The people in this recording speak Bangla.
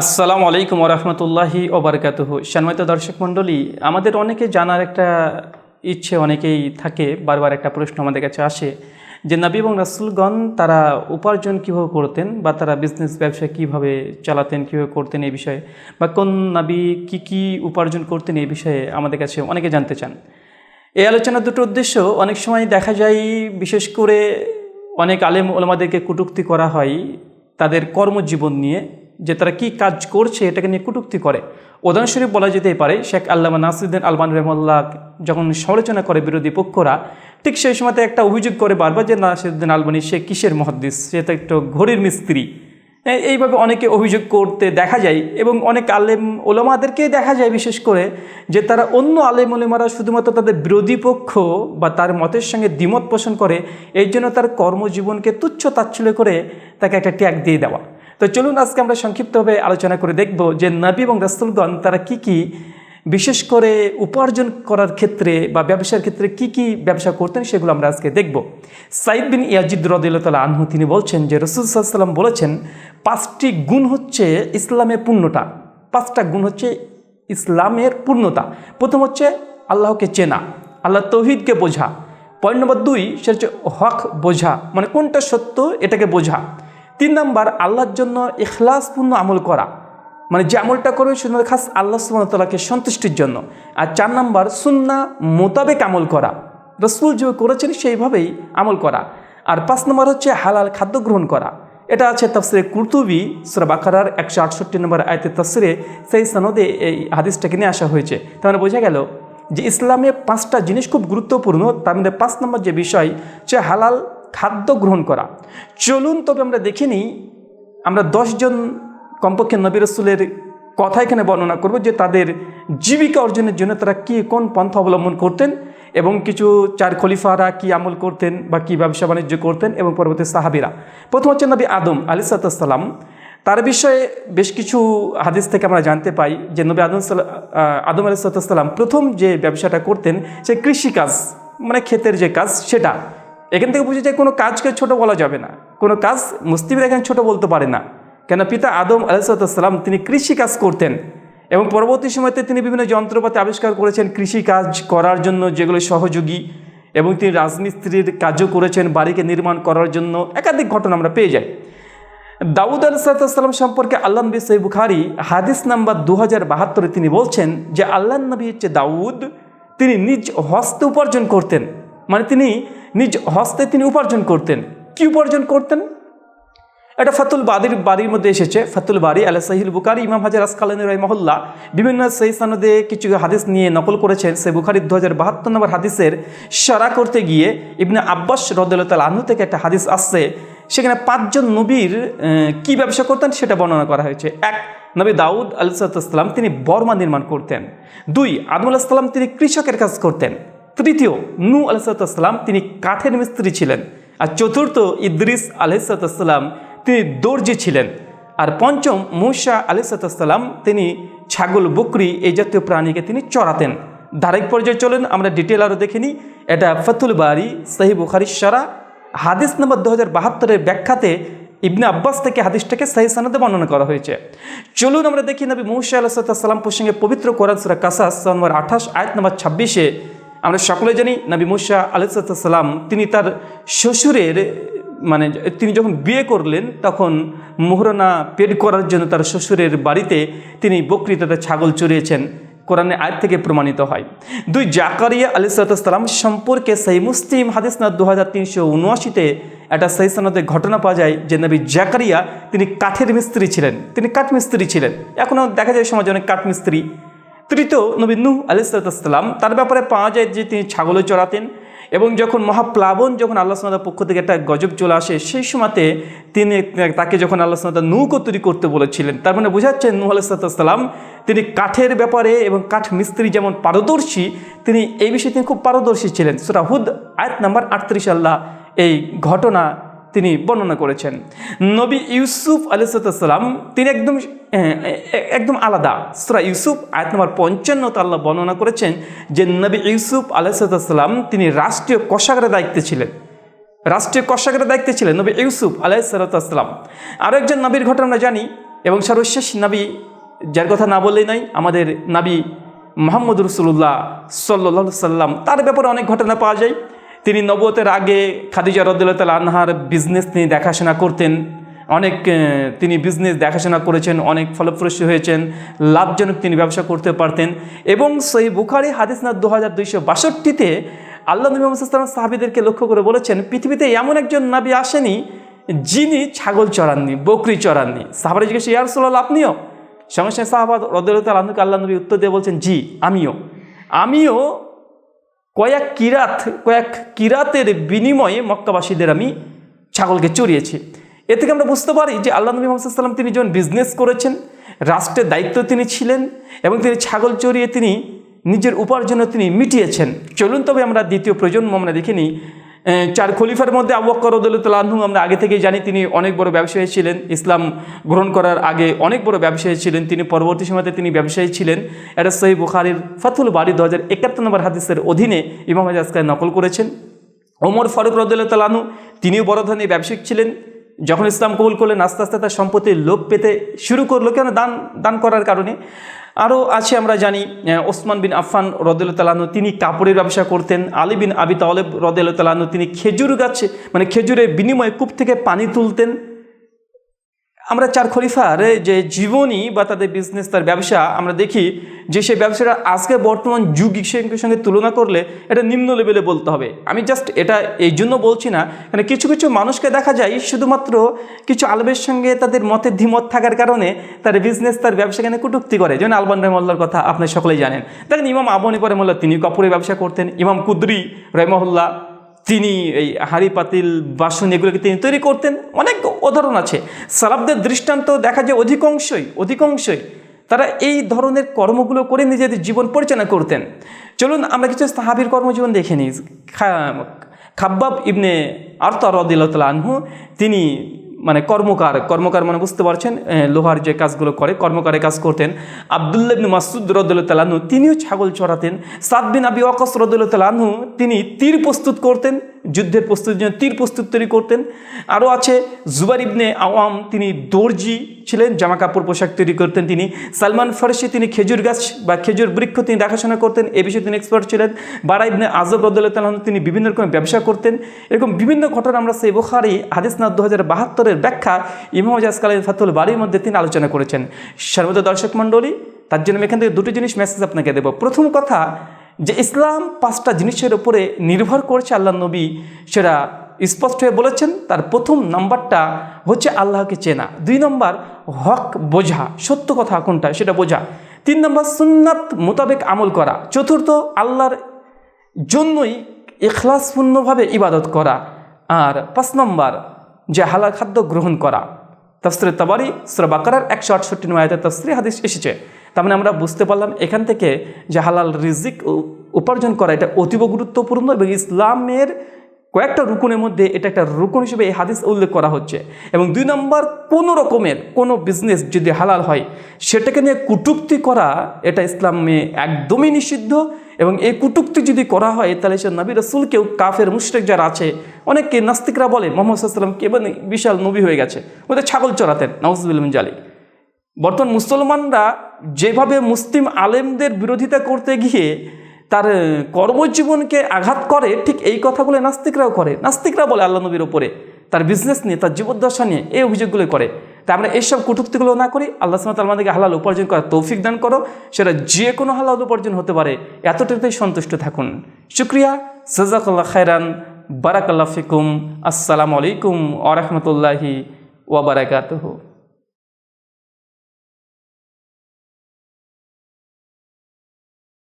আসসালামু আলাইকুম রহমতুল্লাহি ওবরকাতুহ। সম্মানিত দর্শক মণ্ডলী, আমাদের অনেকে জানার একটা ইচ্ছে অনেকেই থাকে, বারবার একটা প্রশ্ন আমাদের কাছে আসে যে, নবী এবং রাসুলগণ তারা উপার্জন কীভাবে করতেন বা তারা বিজনেস ব্যবসা কীভাবে চালাতেন, কীভাবে করতেন এই বিষয়ে? বা কোন নবী কী কী উপার্জন করতেন এই বিষয়ে আমাদের কাছে অনেকে জানতে চান। এই আলোচনার দুটো উদ্দেশ্য, অনেক সময় দেখা যায়, বিশেষ করে অনেক আলেম ওলামাদেরকে কটূক্তি করা হয় তাদের কর্মজীবন নিয়ে। যে তারা কি কাজ করছে এটাকে নিয়ে কটূক্তি করে। উদাহরণস্বরূপ বলা যেতেই পারে, শেখ আল্লামা নাসিউদ্দিন আলমান রহমল্লাহ যখন সমালোচনা করে বিরোধী পক্ষরা, ঠিক সেই সময়তে একটা অভিযোগ করে বারবার যে নাসিরুদ্দিন আলবানি সে কিসের মহাদ্দিস? সে তো একটা ঘড়ির মিস্ত্রি। এইভাবে অনেকে অভিযোগ করতে দেখা যায় এবং অনেক আলেম ওলামাদেরকে দেখা যায় বিশেষ করে যে তারা অন্য আলেম ওলেমারা শুধুমাত্র তাদের বিরোধী পক্ষ বা তার মতের সঙ্গে দ্বিমত পোষণ করে এই জন্য তার কর্মজীবনকে তুচ্ছ তাচ্ছল্য করে তাকে একটা ট্যাগ দিয়ে দেওয়া। তো চলুন আজকে আমরা সংক্ষিপ্তভাবে আলোচনা করে দেখব যে নবী এবং রাসুলগণ তারা কি কি বিশেষ করে উপার্জন করার ক্ষেত্রে বা ব্যবসার ক্ষেত্রে কি কি ব্যবসা করতেন সেগুলো আমরা আজকে দেখব। সাইদ বিন ইয়াজিদ রদিল্লা আনহু তিনি বলছেন যে রসুল সাল্লাম বলেছেন, পাঁচটি গুণ হচ্ছে ইসলামের পূর্ণতা। পাঁচটা গুণ হচ্ছে ইসলামের পূর্ণতা। প্রথম হচ্ছে আল্লাহকে চেনা, আল্লাহ তৌহিদকে বোঝা। পয়েন্ট নম্বর দুই, সেটা হচ্ছে হক বোঝা। মানে কোনটা সত্য, এটাকে বোঝা। তিন নাম্বার, আল্লাহর জন্য ইখলাসপূর্ণ আমল করা। মানে যে আমলটা করবে শুধুমাত্র খাস আল্লাহ সুমতলাকে সন্তুষ্টির জন্য। আর চার নাম্বার সুন্না মোতাবেক আমল করা। রসুল যে করেছেন সেইভাবেই আমল করা। আর পাঁচ নম্বর হচ্ছে হালাল খাদ্য গ্রহণ করা। এটা আছে তফসিরে কুর্তুবি, সুরা বাকারার একশো আটষট্টি নম্বর আয়তের তফসিরে সেই সনদে এই হাদিসটাকে নিয়ে আসা হয়েছে। তার মানে বোঝা গেল যে ইসলামে পাঁচটা জিনিস খুব গুরুত্বপূর্ণ। তার মধ্যে পাঁচ নম্বর যে বিষয়, সে হালাল খাদ্য গ্রহণ করা। চলুন তবে আমরা দেখে নিই, আমরা দশজন কমপক্ষে নবী রসুলের কথা এখানে বর্ণনা করব যে তাদের জীবিকা অর্জনের জন্য তারা কি, কোন পন্থা অবলম্বন করতেন এবং কিছু চার খলিফারা কি আমল করতেন বা কি ব্যবসা বাণিজ্য করতেন এবং পরবর্তী সাহাবিরা। প্রথম হচ্ছে নবী আদম আলি সাল্লাম তার বিষয়ে বেশ কিছু হাদিস থেকে আমরা জানতে পাই যে নবী আদম আদম আলি সাল্লাম প্রথম যে ব্যবসাটা করতেন, সে কৃষিকাজ মানে ক্ষেতের যে কাজ, সেটা। এখান থেকে বুঝে যায় কোনো কাজকে ছোট বলা যাবে না। কোনো কাজ মুসলিমরা এখানে ছোট বলতে পারে না। কেন পিতা আদম আলাইসাল্লাম তিনি কৃষি কাজ করতেন এবং পরবর্তী সময়তে তিনি বিভিন্ন যন্ত্রপাতি আবিষ্কার করেছেন, কৃষি কাজ করার জন্য যেগুলো সহযোগী এবং তিনি রাজমিস্ত্রির কাজও করেছেন, বাড়িকে নির্মাণ করার জন্য একাধিক ঘটনা আমরা পেয়ে যাই। দাউদ আলাইসাল্লাম সম্পর্কে আল্লাহ নবী সৈ বুখারি হাদিস নাম্বার দু হাজার বাহাত্তরে তিনি বলছেন যে আল্লাহ নবী হচ্ছে দাউদ, তিনি নিজ হস্ত উপার্জন করতেন। মানে তিনি নিজ হস্তে তিনি উপার্জন করতেন। কি উপার্জন করতেন? এটা ফাতুল বাদির বাড়ির মধ্যে এসেছে। ফাতুল বাড়ি আলা সাহিল বুকারি ইমাম হাজার আসকালানি রহমহল্লা বিভিন্ন সেই সনদে কিছু হাদিস নিয়ে নকল করেছেন। সে বুখারির দু হাজার বাহাত্তর নম্বর হাদিসের সারা করতে গিয়ে ইবনে আব্বাস রদুল্লাহ আহ্ন থেকে একটা হাদিস আসছে। সেখানে পাঁচজন নবীর কি ব্যবসা করতেন সেটা বর্ণনা করা হয়েছে। এক, নবী দাউদ আলসালাম তিনি বর্মা নির্মাণ করতেন। দুই, আদম আলাহিসাল্লাম তিনি কৃষকের কাজ করতেন। তৃতীয় নু আলসালাম তিনি কাঠের মিস্ত্রি ছিলেন। আর চতুর্থ, ইদ্রিস আলহিসাল্লাম তিনি দর্জি ছিলেন। আর পঞ্চম, মুসা আলিসাল্লাম তিনি ছাগল, বকরি এই জাতীয় প্রাণীকে তিনি চড়াতেন। ধারাবাহিক পর্যায়ে চলেন, আমরা ডিটেল আরও দেখে নিই। এটা ফতুল বাড়ি সাহি বুখারি সারা। হাদিস নম্বর দু হাজার বাহাত্তরের ব্যাখ্যাতে ইবনে আব্বাস থেকে হাদিসটাকে সাহি সানাদে বর্ণনা করা হয়েছে। চলুন, আমরা দেখি নবী মুসা আলাহিসাল্লাম প্রসঙ্গে পবিত্র কোরআন সুরা কাসাস নম্বর আঠাশ, আয়াত নম্বর ছাব্বিশে আমরা সকলে জানি নবী মুসা আলাইসাল্লাম তিনি তার শ্বশুরের মানে তিনি যখন বিয়ে করলেন, তখন মোহরানা পেড করার জন্য তার শ্বশুরের বাড়িতে তিনি বকরি তথা ছাগল চড়িয়েছেন। কোরআনে আয় থেকে প্রমাণিত হয়। দুই জাকারিয়া আলি সালাম সম্পর্কে সেই মুসলিম হাদিস না দু হাজার তিনশো উনআশিতে একটা সেই সনদে ঘটনা পাওয়া যায় যে নবী জাকারিয়া তিনি কাঠের মিস্ত্রি ছিলেন। তিনি কাঠ মিস্ত্রি ছিলেন। এখনও দেখা যায় সমাজে অনেক কাঠ মিস্ত্রি তৃতীয় নবী নূহ আলিসাল্লাম তার ব্যাপারে পাওয়া যায় যে তিনি ছাগলও চড়াতেন এবং যখন মহাপ্লাবন, যখন আল্লাহ সালার পক্ষ থেকে একটা গজব চলে আসে, সেই সময়তে তিনি তাকে যখন আল্লাহ সাল্লাহ নৌকো তৈরি করতে বলেছিলেন, তার মানে বোঝাচ্ছেন নূহ আলাইসাল্লাম তিনি কাঠের ব্যাপারে এবং কাঠ মিস্ত্রি যেমন পারদর্শী, তিনি এই বিষয়ে তিনি খুব পারদর্শী ছিলেন। সুরা হুদ আয়াত নাম্বার আটত্রিশ আল্লাহ এই ঘটনা তিনি বর্ণনা করেছেন। নবী ইউসুফ আলিসাল্লাম তিনি একদম একদম আলাদা। সুরা ইউসুফ, আয়াত নম্বর পঞ্চান্ন আল্লাহ বর্ণনা করেছেন যে, নবী ইউসুফ আলাইসাল্লাম তিনি রাষ্ট্রীয় কোষাগারের দায়িত্বে ছিলেন। রাষ্ট্রীয় কোষাগারের দায়িত্বে ছিলেন নবী ইউসুফ আলাইসাল্লাম আরও একজন নবীর ঘটনা আমরা জানি, এবং সর্বশেষ নাবি, যার কথা না বললেই নাই আমাদের নাবি মোহাম্মদ রসুল্লাহ সাল্লা সাল্লাম তার ব্যাপারে অনেক ঘটনা পাওয়া যায়। তিনি নবতের আগে খাদিজা রদুল্লাহ আনহার বিজনেস তিনি দেখাশোনা করতেন। অনেক তিনি বিজনেস দেখাশোনা করেছেন, অনেক ফলপ্রসূ হয়েছেন, লাভজনক তিনি ব্যবসা করতে পারতেন। এবং সেই বুখারি হাদিস না দু হাজার দুইশো বাষট্টিতে আল্লাহ নবী মোহাম্মদ সাহাবিদেরকে লক্ষ্য করে বলেছেন, পৃথিবীতে এমন একজন নাবি আসেনি যিনি ছাগল চড়াননি, বকরি চড়াননি। সাহাবারা জিজ্ঞেস ইয়ারসোল্লাহ আপনিও? সঙ্গে সঙ্গে সাহাবাদ রদুল্লাহ আল্লাহ নবী উত্তর দিয়ে বলছেন, জি, আমিও। আমিও কয়েক কিরাত, কয়েক কিরাতের বিনিময়ে মক্কাবাসীদের আমি ছাগলকে চড়িয়েছি। এ থেকে আমরা বুঝতে পারি যে আল্লাহ নবী মোহাম্মদ সাল্লাম তিনি যখন বিজনেস করেছেন, রাষ্ট্রের দায়িত্ব তিনি ছিলেন এবং তিনি ছাগল চড়িয়ে তিনি নিজের উপার্জনও তিনি মিটিয়েছেন। চলুন তবে আমরা দ্বিতীয় প্রজন্ম আমরা দেখিনি চার খলিফার মধ্যে আবু বকর রদুল্লাহ আমরা আগে থেকেই জানি তিনি অনেক বড় ব্যবসায়ী ছিলেন। ইসলাম গ্রহণ করার আগে অনেক বড় ব্যবসায়ী ছিলেন। তিনি পরবর্তী সময়তে তিনি ব্যবসায়ী ছিলেন। এটা সহি বুখারির ফাতুল বাড়ি দু হাজার একাত্তর নম্বর হাদিসের অধীনে ইমাম আজকায় নকল করেছেন। ওমর ফারুক রদুল্লাহ তিনিও বড় ধরনের ব্যবসায়িক ছিলেন। যখন ইসলাম কবুল করলেন, আস্তে আস্তে তার সম্পত্তির লোভ পেতে শুরু করল। কেন দান দান করার কারণে। আরও আছে, আমরা জানি ওসমান বিন আফফান রদুল্লাহ তিনি কাপড়ের ব্যবসা করতেন। আলী বিন আবি তালেব রদুল্লাহ তিনি খেজুর গাছে মানে খেজুরের বিনিময়ে কূপ থেকে পানি তুলতেন। আমরা চার খলিফার যে জীবনী বা তাদের বিজনেস তার ব্যবসা আমরা দেখি যে সেই ব্যবসাটা আজকে বর্তমান যুগ সঙ্গে সঙ্গে তুলনা করলে এটা নিম্ন লেভেলে বলতে হবে। আমি জাস্ট এটা এই জন্য বলছি না মানে কিছু কিছু মানুষকে দেখা যায় শুধুমাত্র কিছু আলবের সঙ্গে তাদের মতের দ্বিমত থাকার কারণে তার বিজনেস তার ব্যবসা কেন কটুক্তি করে। যেমন আলবান রহমল্লার কথা আপনি সকলেই জানেন। দেখেন ইমাম আবনী পরে মোল্লা তিনি কাপড়ের ব্যবসা করতেন। ইমাম কুদ্রি রহমহল্লা তিনি এই হাড়ি পাতিল, বাসন এগুলোকে তিনি তৈরি করতেন। অনেক উদাহরণ আছে। সালাবদের দৃষ্টান্ত দেখা যায় অধিকাংশই অধিকাংশই তারা এই ধরনের কর্মগুলো করে নিজেদের জীবন পরিচালনা করতেন। চলুন আমরা কিছু সাহাবির কর্মজীবন দেখে নিই। খাব্বাব ইবনে আর্তা রদিল্লা আনহু, তিনি মানে কর্মকার কর্মকার মানে বুঝতে পারছেন? লোহার যে কাজগুলো করে, কর্মকারে কাজ করতেন। আবদুল্লাহ ইবনু মাসুদ রদুল্লাহ তালাহু তিনিও ছাগল চড়াতেন। সাদ বিন আবি অকস রদুল্লাহ তালাহু তিনি তীর প্রস্তুত করতেন। যুদ্ধের প্রস্তুতির জন্য তীর প্রস্তুত তৈরি করতেন। আরও আছে জুবার ইবনে আওয়াম তিনি দর্জি ছিলেন, জামা কাপড় পোশাক তৈরি করতেন তিনি। সালমান ফারসি তিনি খেজুর গাছ বা খেজুর বৃক্ষ তিনি দেখাশোনা করতেন, এ বিষয়ে তিনি এক্সপার্ট ছিলেন। বারা ইবনে আজব রদুল্লাহ তিনি বিভিন্ন রকমের ব্যবসা করতেন। এরকম বিভিন্ন ঘটনা আমরা সেই বুখারি হাদিস না দু হাজার বাহাত্তরের ব্যাখ্যা ইমাম আজকালের ফাতুল বাড়ির মধ্যে তিনি আলোচনা করেছেন। সর্বদা দর্শক মণ্ডলী, তার জন্য আমি এখান থেকে দুটো জিনিস মেসেজ আপনাকে দেবো। প্রথম কথা যে ইসলাম পাঁচটা জিনিসের উপরে নির্ভর করছে আল্লাহ নবী, সেটা স্পষ্ট হয়ে বলেছেন। তার প্রথম নাম্বারটা হচ্ছে আল্লাহকে চেনা। দুই নম্বর, হক বোঝা। সত্য কথা কোনটা, সেটা বোঝা। তিন নম্বর, সুন্নাত মোতাবেক আমল করা। চতুর্থ, আল্লাহর জন্যই এখলাসপূর্ণভাবে ইবাদত করা। আর পাঁচ নম্বর, যে হালাল খাদ্য গ্রহণ করা। তফসরে তাবারি, সুরা বাকারার একশো আটষট্টি নয়াতে তফসরি হাদিস এসেছে। তার মানে আমরা বুঝতে পারলাম এখান থেকে যে হালাল রিজিক উপার্জন করা এটা অতীব গুরুত্বপূর্ণ এবং ইসলামের কয়েকটা রুকুনের মধ্যে এটা একটা রুকুন হিসেবে এই হাদিস উল্লেখ করা হচ্ছে। এবং দুই নম্বর, কোনো রকমের কোনো বিজনেস যদি হালাল হয়, সেটাকে নিয়ে কুটুক্তি করা এটা ইসলামে একদমই নিষিদ্ধ এবং এই কুটুক্তি যদি করা হয়, তাহলে সে নবী রসুলকেও কাফের মুশরেক যারা আছে অনেকে নাস্তিকরা বলে, মোহাম্মদ সাল্লাম কেবল বিশাল নবী হয়ে গেছে, ওদের ছাগল চড়াতেন নওয়াজবিল জালি বর্তমান মুসলমানরা যেভাবে মুসলিম আলেমদের বিরোধিতা করতে গিয়ে তার কর্মজীবনকে আঘাত করে, ঠিক এই কথাগুলো নাস্তিকরাও করে। নাস্তিকরা বলে আল্লাহ নবীর ওপরে তার বিজনেস নিয়ে, তার জীবদ্দশা নিয়ে, এই অভিযোগগুলো করে। তা আমরা এইসব কটুক্তিগুলো না করি, আল্লাহ সালাত আমাদেরকে হালাল উপার্জন করার তৌফিক দান করো, সেটা যে কোনো হালাল উপার্জন হতে পারে এতটাতেই সন্তুষ্ট থাকুন। শুক্রিয়া সাজাকাল্লাহ খায়রান। বারাকাল্লাহ ফিকুম। আসসালামু আলাইকুম ওরহমতুল্লাহি ওয়াবারাকাতুহু